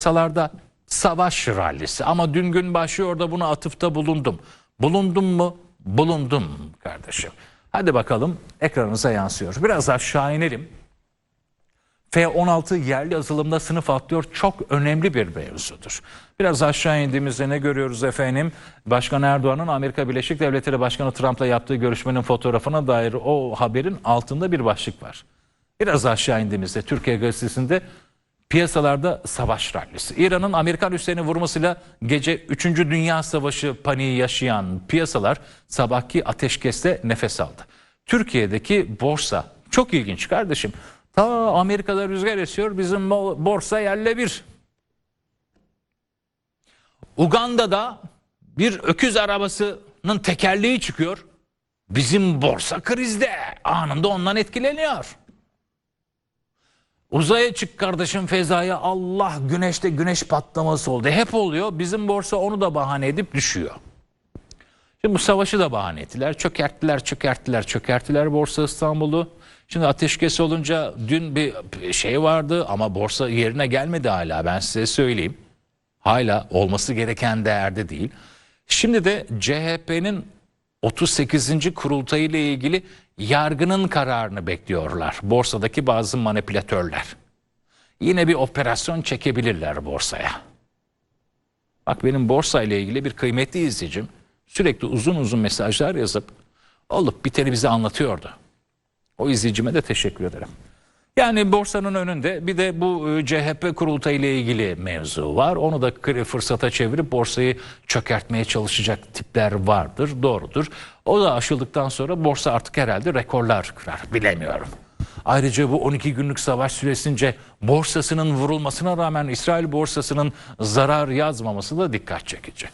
piyasalarda savaş rallisi. Ama dün gün başlıyor da buna atıfta bulundum. Bulundum mu? Bulundum kardeşim. Hadi bakalım ekranınıza yansıyor. Biraz aşağı inelim. F-16 yerli yazılımda sınıf atlıyor çok önemli bir mevzudur. Biraz aşağı indiğimizde ne görüyoruz efendim? Başkan Erdoğan'ın Amerika Birleşik Devletleri Başkanı Trump'la yaptığı görüşmenin fotoğrafına dair o haberin altında bir başlık var. Biraz aşağı indiğimizde Türkiye Gazetesi'nde piyasalarda savaş rallisi. İran'ın Amerikan üslerini vurmasıyla gece 3. Dünya Savaşı paniği yaşayan piyasalar sabahki ateşkeste nefes aldı. Türkiye'deki borsa çok ilginç kardeşim. Ta Amerika'da rüzgar esiyor bizim bo- borsa yerle bir. Uganda'da bir öküz arabasının tekerleği çıkıyor. Bizim borsa krizde. Anında ondan etkileniyor. Uzaya çık kardeşim fezaya Allah güneşte güneş patlaması oldu. Hep oluyor. Bizim borsa onu da bahane edip düşüyor. Şimdi bu savaşı da bahane ettiler. Çökerttiler, çökerttiler, çökerttiler Borsa İstanbul'u. Şimdi ateşkes olunca dün bir şey vardı ama borsa yerine gelmedi hala ben size söyleyeyim. Hala olması gereken değerde değil. Şimdi de CHP'nin 38. kurultayı ile ilgili yargının kararını bekliyorlar. Borsadaki bazı manipülatörler. Yine bir operasyon çekebilirler borsaya. Bak benim borsa ile ilgili bir kıymetli izleyicim sürekli uzun uzun mesajlar yazıp olup biteni bize anlatıyordu. O izleyicime de teşekkür ederim. Yani borsanın önünde bir de bu e, CHP kurultayı ile ilgili mevzu var. Onu da fırsata çevirip borsayı çökertmeye çalışacak tipler vardır. Doğrudur. O da aşıldıktan sonra borsa artık herhalde rekorlar kırar. Bilemiyorum. Ayrıca bu 12 günlük savaş süresince borsasının vurulmasına rağmen İsrail borsasının zarar yazmaması da dikkat çekici.